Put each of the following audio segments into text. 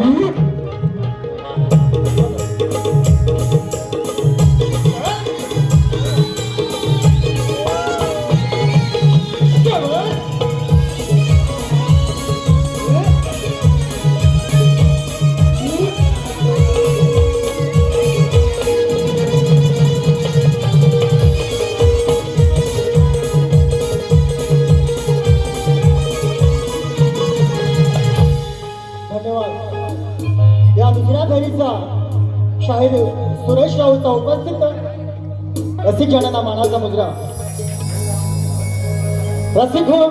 Uhum. जणांना मानाचा मुजरा। रसिक हो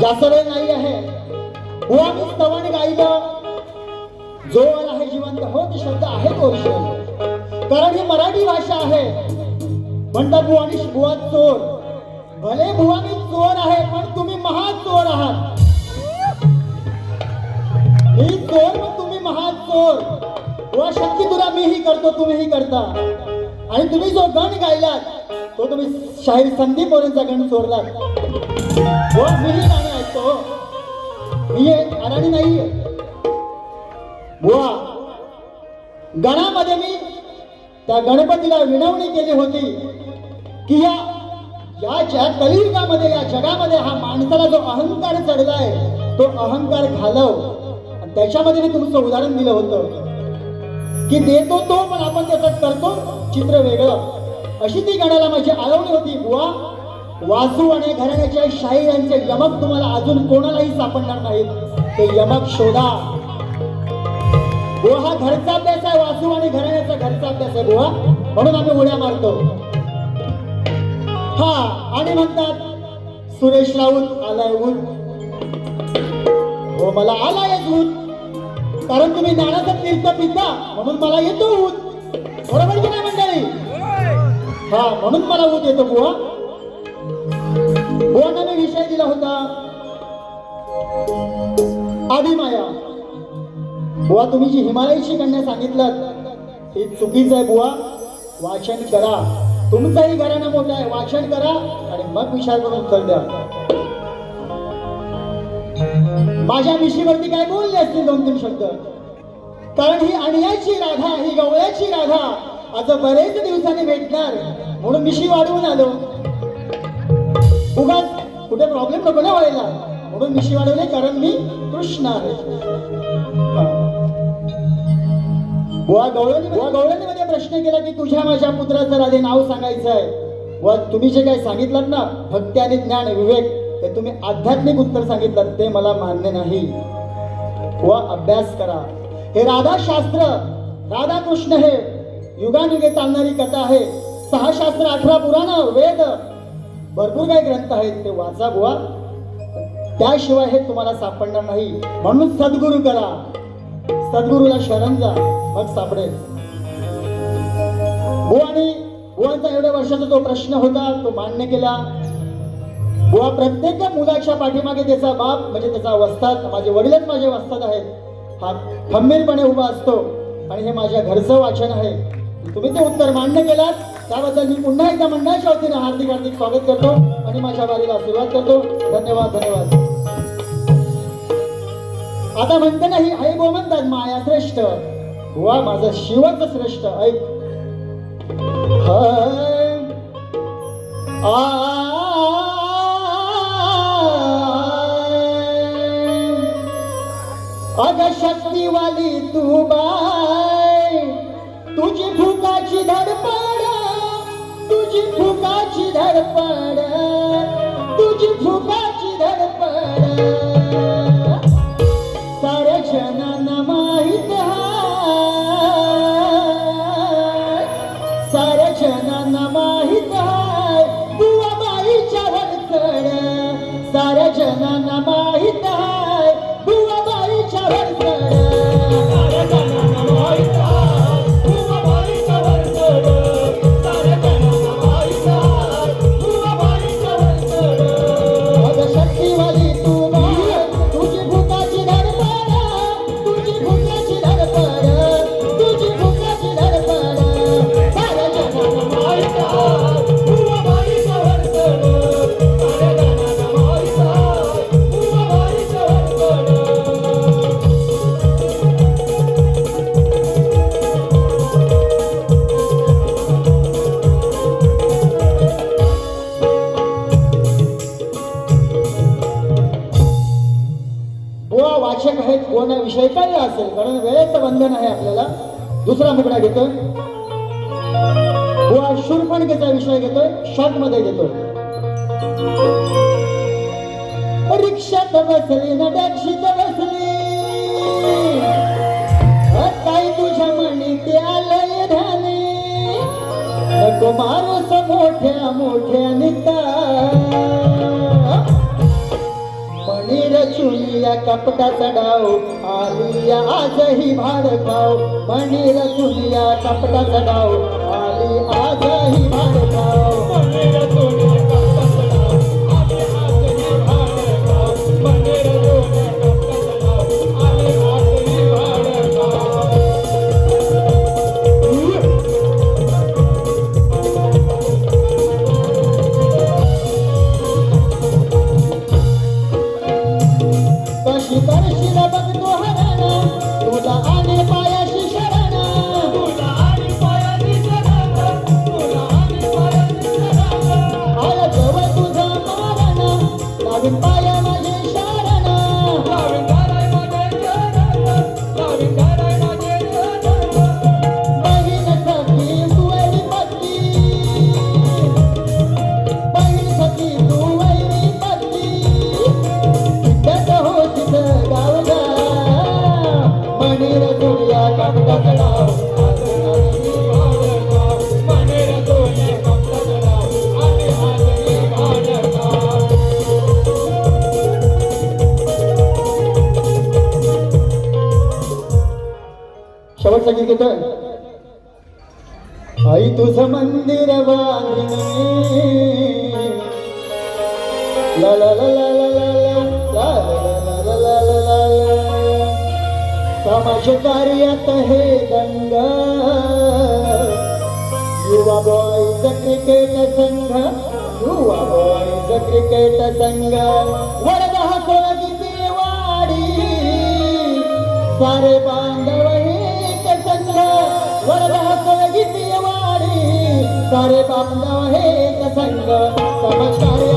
जास्त वेळ नाही आहे. बुवा मी स्तवन गायलं जो आहे जिवंत होत शब्द आहेत वर्ष कारण ही मराठी भाषा आहे. म्हणतात बुवा आणि बुवा चोर. भले बुवा मी चोर आहे पण तुम्ही महा चोर आहात. मी चोर पण तुम्ही महा चोर व शक्ती तुला मीही करतो तुम्हीही करता. आणि तुम्ही जो गण गायलात तो तुम्ही शाहीर संदीप मोरेंचा गण चोरलात. व मीही गाणं ऐकतो मी अडाणी नाहीये. बुवा गणामध्ये मी त्या गणपतीला विनवणी केली होती की या या ज्या कलियुगामध्ये या जगामध्ये हा माणसाला जो अहंकार चढलाय तो अहंकार घालव. त्याच्यामध्ये मी तुमचं उदाहरण दिलं होतं. की देतो तो पण आपण त्याचं करतो चित्र वेगळं. अशी ती गाण्याला माझी आळवणी होती. बुवा वासू आणि घराण्याच्या शाही यांचे यमक तुम्हाला अजून कोणालाही सापडणार नाहीत. ते यमक शोधा. बुवा हा घरचा अभ्यास आहे. वासू आणि घराण्याचा घरचा अभ्यास आहे बुवा. म्हणून आम्ही उड्या मारतो. हा आणि म्हणतात सुरेश राऊत आलाय ऊन. हो मला आलाय ऊन. कारण तुम्ही नाण्याचा तीर्थ पिता म्हणून मला येतो ऊत. बरोबर की नाही मंडळी? हा म्हणून मला ऊत येतो बुवा. बुवांना मी विषय दिला होता. आदिमाया बुवा तुम्ही जी हिमालयाची कन्या सांगितलं हे चुकीचं आहे बुवा. वाचन करा. तुमचाही घराणं मोठा आहे. वाचन करा आणि मग विचार करून उत्तर द्या. माझ्या मिशीवरती काय बोलले असतील दोन तीन शब्द? कारण ही अणियाची राधा ही गवळ्याची राधा. आता बरेच दिवसांनी भेटणार. म्हणून मिशी वाढवून आलो. उगाच कुठे प्रॉब्लेम नको ना व्हायला. म्हणून मिशी वाढवले कारण मी कृष्ण आहे. बुवा गवळणी बुवा गवळणीमध्ये प्रश्न केला की तुझ्या माझ्या पुत्राचं राधे नाव सांगायचं आहे. व तुम्ही जे काही सांगितलं ना भक्ती आणि ज्ञान विवेक ते तुम्ही आध्यात्मिक उत्तर सांगितलं ते मला मान्य नाही. वा अभ्यास करा. हे राधा शास्त्र राधा कृष्ण हे युगानुगे चालणारी कथा आहे. सहा शास्त्र अठरा पुराण वेद भरपूर काही ग्रंथ आहेत ते वाचा बुवा. त्याशिवाय हे तुम्हाला सापडणार नाही. म्हणून सद्गुरू करा. सद्गुरूला शरण जा. मग सापडेल. बुवानी बुवांचा एवढ्या वर्षाचा जो प्रश्न होता तो मान्य केला. बुवा प्रत्येक मुलाच्या पाठीमागे त्याचा बाप म्हणजे त्याचा वस्तात माझे वडीलच माझे वस्ताद आहेत. हा खंबीरपणे उभा असतो. आणि हे माझ्या घरचं वाचन आहे. तुम्ही ते उत्तर मान्य केलात. त्याबद्दल मी पुन्हा एकदा मंडळाच्या वतीनं हार्दिक हार्दिक स्वागत करतो आणि माझ्या वारीला सुरुवात करतो. धन्यवाद धन्यवाद. आता म्हणते नाही आई गो म्हणतात माया श्रेष्ठ. बुवा माझा शिवच श्रेष्ठ. ऐक. आ. अग शक्तीवाली तू बाय. तुझी फुकाची धडपड तुझी फुकाची धडपड तुझी फुकाची वाचक आहेत कोणा विषय असेल कारण वेळेचं बंधन आहे आपल्याला. दुसरा मुकडा घेतोय. बुवा शूरफणकेचा विषय घेतोय शॉर्टमध्ये घेतोय. रिक्षात बसली ना टॅक्सीत कपटाचा डाव आलिया आजही भाड खाव मणी रचुनिया कपटाचा डाव शेवटचा गीत घेतोय आई तुझं मंदिर बांधीन ला ला ला ला ला ला ला. ला ला ला समाज कार्यात हे दंग युवा बॉयज क्रिकेट संघ युवा बॉयज क्रिकेट संघ वडगाह कोलगीती वाडी सारे बांधव वरदास गीती वाणी सारे बापदा हे संग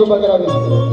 કૃપા કરાવી